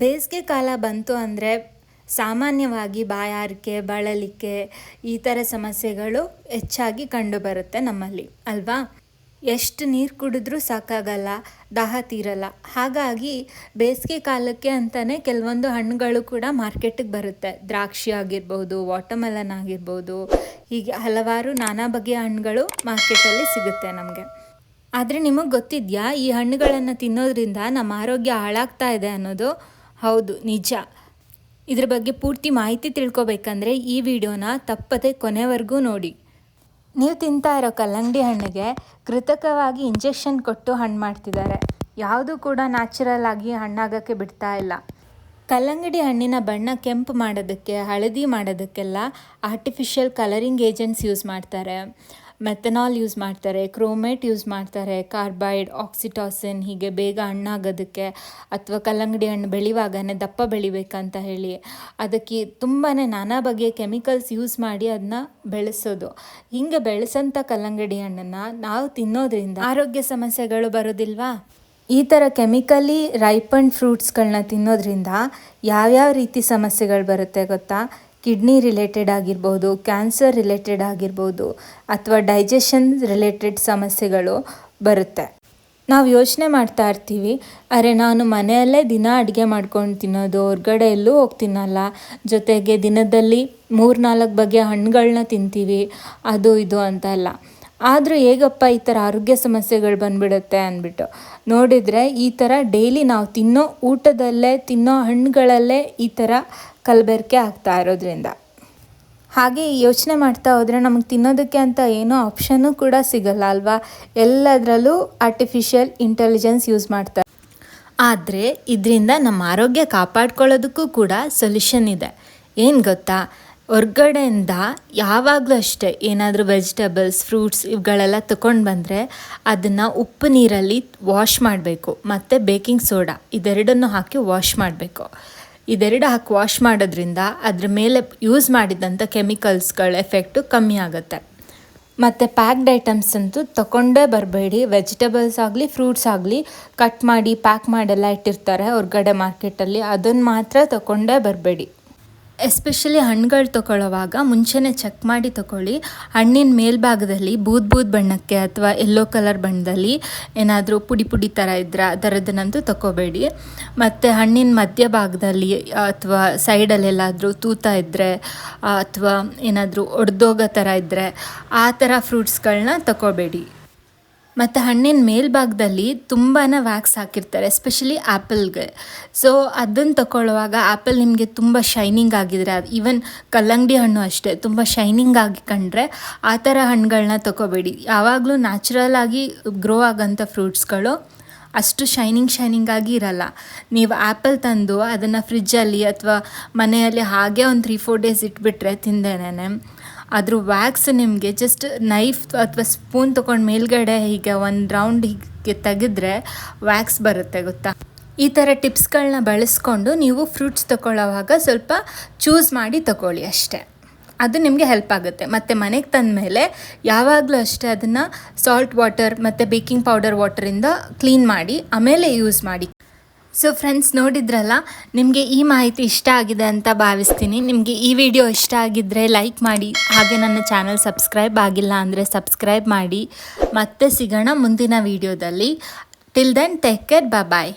ಬೇಸಿಗೆ ಕಾಲ ಬಂತು ಅಂದರೆ ಸಾಮಾನ್ಯವಾಗಿ ಬಾಯಾರಿಕೆ, ಬಳಲಿಕೆ ಈ ಥರ ಸಮಸ್ಯೆಗಳು ಹೆಚ್ಚಾಗಿ ಕಂಡುಬರುತ್ತೆ ನಮ್ಮಲ್ಲಿ, ಅಲ್ವಾ? ಎಷ್ಟು ನೀರು ಕುಡಿದ್ರೂ ಸಾಕಾಗಲ್ಲ, ದಾಹ ತೀರಲ್ಲ. ಹಾಗಾಗಿ ಬೇಸಿಗೆ ಕಾಲಕ್ಕೆ ಅಂತಲೇ ಕೆಲವೊಂದು ಹಣ್ಣುಗಳು ಕೂಡ ಮಾರ್ಕೆಟಿಗೆ ಬರುತ್ತೆ. ದ್ರಾಕ್ಷಿ ಆಗಿರ್ಬೋದು ವಾಟರ್ಮೆಲನ್ ಆಗಿರ್ಬೋದು, ಹೀಗೆ ಹಲವಾರು ನಾನಾ ಬಗೆಯ ಹಣ್ಣುಗಳು ಮಾರ್ಕೆಟಲ್ಲಿ ಸಿಗುತ್ತೆ ನಮಗೆ. ಆದರೆ ನಿಮಗೆ ಗೊತ್ತಿದೆಯಾ, ಈ ಹಣ್ಣುಗಳನ್ನು ತಿನ್ನೋದ್ರಿಂದ ನಮ್ಮ ಆರೋಗ್ಯ ಹಾಳಾಗ್ತಾ ಇದೆ ಅನ್ನೋದು? ಹೌದು, ನಿಜ. ಇದ್ರ ಬಗ್ಗೆ ಪೂರ್ತಿ ಮಾಹಿತಿ ತಿಳ್ಕೊಬೇಕಂದ್ರೆ ಈ ವಿಡಿಯೋನ ತಪ್ಪದೆ ಕೊನೆವರೆಗೂ ನೋಡಿ. ನೀವು ತಿಂತಾ ಇರೋ ಕಲ್ಲಂಗಡಿ ಹಣ್ಣಿಗೆ ಕೃತಕವಾಗಿ ಇಂಜೆಕ್ಷನ್ ಕೊಟ್ಟು ಹಣ್ಣು ಮಾಡ್ತಿದ್ದಾರೆ ಯಾವುದು ಕೂಡ ನ್ಯಾಚುರಲ್ ಆಗಿ ಹಣ್ಣಾಗೋಕ್ಕೆ ಬಿಡ್ತಾ ಇಲ್ಲ. ಕಲ್ಲಂಗಡಿ ಹಣ್ಣಿನ ಬಣ್ಣ ಕೆಂಪು ಮಾಡೋದಕ್ಕೆ, ಹಳದಿ ಮಾಡೋದಕ್ಕೆಲ್ಲ ಆರ್ಟಿಫಿಷಿಯಲ್ ಕಲರಿಂಗ್ ಏಜೆಂಟ್ಸ್ ಯೂಸ್ ಮಾಡ್ತಾರೆ. ಮೆಥನಾಲ್ ಯೂಸ್ ಮಾಡ್ತಾರೆ, ಕ್ರೋಮೇಟ್ ಯೂಸ್ ಮಾಡ್ತಾರೆ, ಕಾರ್ಬೈಡ್, ಆಕ್ಸಿಟಾಸಿನ್, ಹೀಗೆ ಬೇಗ ಹಣ್ಣಾಗೋದಕ್ಕೆ ಅಥವಾ ಕಲ್ಲಂಗಡಿ ಹಣ್ಣು ಬೆಳೆಯುವಾಗನೇ ದಪ್ಪ ಬೆಳಿಬೇಕಂತ ಹೇಳಿ ಅದಕ್ಕೆ ತುಂಬಾ ನಾನಾ ಬಗೆಯ ಕೆಮಿಕಲ್ಸ್ ಯೂಸ್ ಮಾಡಿ ಅದನ್ನ ಬೆಳೆಸೋದು. ಹಿಂಗೆ ಬೆಳೆಸಂಥ ಕಲ್ಲಂಗಡಿ ಹಣ್ಣನ್ನು ನಾವು ತಿನ್ನೋದ್ರಿಂದ ಆರೋಗ್ಯ ಸಮಸ್ಯೆಗಳು ಬರೋದಿಲ್ವಾ? ಈ ಥರ ಕೆಮಿಕಲಿ ರೈಪಂಡ್ ಫ್ರೂಟ್ಸ್ಗಳನ್ನ ತಿನ್ನೋದ್ರಿಂದ ಯಾವ್ಯಾವ ರೀತಿ ಸಮಸ್ಯೆಗಳು ಬರುತ್ತೆ ಗೊತ್ತಾ? ಕಿಡ್ನಿ ರಿಲೇಟೆಡ್ ಆಗಿರ್ಬೋದು, ಕ್ಯಾನ್ಸರ್ ರಿಲೇಟೆಡ್ ಆಗಿರ್ಬೋದು ಅಥವಾ ಡೈಜೆಷನ್ ರಿಲೇಟೆಡ್ ಸಮಸ್ಯೆಗಳು ಬರುತ್ತೆ. ನಾವು ಯೋಚನೆ ಮಾಡ್ತಾ ಇರ್ತೀವಿ, ಅರೆ ನಾನು ಮನೆಯಲ್ಲೇ ದಿನ ಅಡುಗೆ ಮಾಡ್ಕೊಂಡು ತಿನ್ನೋದು, ಹೊರ್ಗಡೆ ಎಲ್ಲೂ ಹೋಗಿ ಜೊತೆಗೆ ದಿನದಲ್ಲಿ ಮೂರು ನಾಲ್ಕು ಬಗೆಯ ಹಣ್ಣುಗಳನ್ನ ತಿಂತೀವಿ, ಅದು ಇದು ಅಂತ ಎಲ್ಲ. ಆದರೂ ಹೇಗಪ್ಪ ಈ ಥರ ಆರೋಗ್ಯ ಸಮಸ್ಯೆಗಳು ಬಂದ್ಬಿಡುತ್ತೆ ಅಂದ್ಬಿಟ್ಟು. ನೋಡಿದರೆ ಈ ಥರ ಡೈಲಿ ನಾವು ತಿನ್ನೋ ಊಟದಲ್ಲೇ, ತಿನ್ನೋ ಹಣ್ಣುಗಳಲ್ಲೇ ಈ ಥರ ಕಲಬೆರಕೆ ಆಗ್ತಾ ಇರೋದ್ರಿಂದ. ಹಾಗೆ ಯೋಚನೆ ಮಾಡ್ತಾ ಹೋದರೆ ನಮಗೆ ತಿನ್ನೋದಕ್ಕೆ ಅಂತ ಏನೋ ಆಪ್ಷನ್ನು ಕೂಡ ಸಿಗಲ್ಲ ಅಲ್ವಾ? ಎಲ್ಲದರಲ್ಲೂ ಆರ್ಟಿಫಿಷಿಯಲ್ ಇಂಟೆಲಿಜೆನ್ಸ್ ಯೂಸ್ ಮಾಡ್ತಾರೆ. ಆದರೆ ಇದರಿಂದ ನಮ್ಮ ಆರೋಗ್ಯ ಕಾಪಾಡ್ಕೊಳ್ಳೋದಕ್ಕೂ ಕೂಡ ಸೊಲ್ಯೂಷನ್ ಇದೆ. ಏನು ಗೊತ್ತಾ? ಹೊರ್ಗಡೆಯಿಂದ ಯಾವಾಗಲೂ ಅಷ್ಟೇ ಏನಾದರೂ ವೆಜಿಟೇಬಲ್ಸ್ ಫ್ರೂಟ್ಸ್ ಇವುಗಳೆಲ್ಲ ತಗೊಂಡು ಬಂದರೆ ಅದನ್ನು ಉಪ್ಪು ನೀರಲ್ಲಿ ವಾಶ್ ಮಾಡಬೇಕು. ಮತ್ತು ಬೇಕಿಂಗ್ ಸೋಡಾ ಇದೆರಡನ್ನು ಹಾಕಿ ವಾಶ್ ಮಾಡಬೇಕು. ಇದೆರಡು ಹಾಕಿ ವಾಶ್ ಮಾಡೋದ್ರಿಂದ ಅದ್ರ ಮೇಲೆ ಯೂಸ್ ಮಾಡಿದಂಥ ಕೆಮಿಕಲ್ಸ್ಗಳ ಎಫೆಕ್ಟು ಕಮ್ಮಿ ಆಗುತ್ತೆ. ಮತ್ತು ಪ್ಯಾಕ್ಡ್ ಐಟಮ್ಸ್ ಅಂತೂ ತಗೊಂಡೇ ಬರಬೇಡಿ. ವೆಜಿಟೇಬಲ್ಸ್ ಆಗಲಿ ಫ್ರೂಟ್ಸ್ ಆಗಲಿ ಕಟ್ ಮಾಡಿ ಪ್ಯಾಕ್ ಮಾಡೆಲ್ಲ ಇಟ್ಟಿರ್ತಾರೆ ಹೊರ್ಗಡೆ ಮಾರ್ಕೆಟಲ್ಲಿ ಅದನ್ನು ಮಾತ್ರ ತಗೊಂಡೇ ಬರಬೇಡಿ. ಎಸ್ಪೆಷಲಿ ಹಣ್ಣುಗಳು ತೊಗೊಳ್ಳೋವಾಗ ಮುಂಚೆನೇ ಚೆಕ್ ಮಾಡಿ ತಗೊಳ್ಳಿ. ಹಣ್ಣಿನ ಮೇಲ್ಭಾಗದಲ್ಲಿ ಬೂದ್ ಬೂದ್ ಬಣ್ಣಕ್ಕೆ ಅಥವಾ ಎಲ್ಲೋ ಕಲರ್ ಬಣ್ಣದಲ್ಲಿ ಏನಾದರೂ ಪುಡಿ ಪುಡಿ ಥರ ಇದ್ದರೆ ಅದರದ್ದನ್ನಂತೂ ತಗೋಬೇಡಿ ಮತ್ತು ಹಣ್ಣಿನ ಮಧ್ಯಭಾಗದಲ್ಲಿ ಅಥವಾ ಸೈಡಲ್ಲೆಲ್ಲಾದರೂ ತೂತ ಇದ್ದರೆ ಅಥವಾ ಏನಾದರೂ ಒಡೆದೋಗೋ ಥರ ಇದ್ದರೆ ಆ ಥರ ಫ್ರೂಟ್ಸ್ಗಳನ್ನ ತಗೋಬೇಡಿ ಮತ್ತು ಹಣ್ಣಿನ ಮೇಲ್ಭಾಗದಲ್ಲಿ ತುಂಬಾ ವ್ಯಾಕ್ಸ್ ಹಾಕಿರ್ತಾರೆ ಎಸ್ಪೆಷಲಿ ಆ್ಯಪಲ್ಗೆ ಸೊ ಅದನ್ನು ತಗೊಳ್ಳುವಾಗ ಆ್ಯಪಲ್ ನಿಮಗೆ ತುಂಬ ಶೈನಿಂಗ್ ಆಗಿದ್ರೆ, ಅದು ಈವನ್ ಕಲ್ಲಂಗಡಿ ಹಣ್ಣು ಅಷ್ಟೇ, ತುಂಬ ಶೈನಿಂಗ್ ಆಗಿ ಕಂಡ್ರೆ ಆ ಥರ ಹಣ್ಣುಗಳನ್ನ ತಗೋಬೇಡಿ ಯಾವಾಗಲೂ ನ್ಯಾಚುರಲ್ ಆಗಿ ಗ್ರೋ ಆಗೋಂಥ ಫ್ರೂಟ್ಸ್ಗಳು ಅಷ್ಟು ಶೈನಿಂಗ್ ಶೈನಿಂಗ್ ಆಗಿ ಇರಲ್ಲ. ನೀವು ಆ್ಯಪಲ್ ತಂದು ಅದನ್ನು ಫ್ರಿಜ್ಜಲ್ಲಿ ಅಥವಾ ಮನೆಯಲ್ಲಿ ಹಾಗೆ ಒಂದು ತ್ರೀ ಫೋರ್ ಡೇಸ್ ಇಟ್ಬಿಟ್ರೆ ತಿಂದೇನೆ ಅದ್ರ ವ್ಯಾಕ್ಸ್ ನಿಮಗೆ ಜಸ್ಟ್ ನೈಫ್ ಅಥವಾ ಸ್ಪೂನ್ ತೊಗೊಂಡು ಮೇಲ್ಗಡೆ ಹೀಗೆ ಒಂದು ರೌಂಡ್ ಹೀಗೆ ತೆಗೆದ್ರೆ ವ್ಯಾಕ್ಸ್ ಬರುತ್ತೆ ಗೊತ್ತಾ? ಈ ಥರ ಟಿಪ್ಸ್ಗಳನ್ನ ಬಳಸ್ಕೊಂಡು ನೀವು ಫ್ರೂಟ್ಸ್ ತೊಗೊಳ್ಳೋವಾಗ ಸ್ವಲ್ಪ ಚೂಸ್ ಮಾಡಿ ತಗೊಳ್ಳಿ ಅಷ್ಟೇ. ಅದು ನಿಮಗೆ ಹೆಲ್ಪ್ ಆಗುತ್ತೆ. ಮತ್ತು ಮನೆಗೆ ತಂದ ಮೇಲೆ ಯಾವಾಗಲೂ ಅಷ್ಟೇ ಅದನ್ನು ಸಾಲ್ಟ್ ವಾಟರ್ ಮತ್ತು ಬೇಕಿಂಗ್ ಪೌಡರ್ ವಾಟರಿಂದ ಕ್ಲೀನ್ ಮಾಡಿ ಆಮೇಲೆ ಯೂಸ್ ಮಾಡಿ. ಸೊ ಫ್ರೆಂಡ್ಸ್ ನೋಡಿದ್ರಲ್ಲ? ನಿಮಗೆ ಈ ಮಾಹಿತಿ ಇಷ್ಟ ಆಗಿದೆ ಅಂತ ಭಾವಿಸ್ತೀನಿ. ನಿಮಗೆ ಈ ವಿಡಿಯೋ ಇಷ್ಟ ಆಗಿದ್ದರೆ ಲೈಕ್ ಮಾಡಿ. ಹಾಗೆ ನನ್ನ ಚಾನಲ್ ಸಬ್ಸ್ಕ್ರೈಬ್ ಆಗಿಲ್ಲ ಅಂದರೆ ಸಬ್ಸ್ಕ್ರೈಬ್ ಮಾಡಿ. ಮತ್ತೆ ಸಿಗೋಣ ಮುಂದಿನ ವಿಡಿಯೋದಲ್ಲಿ. Till then take care bye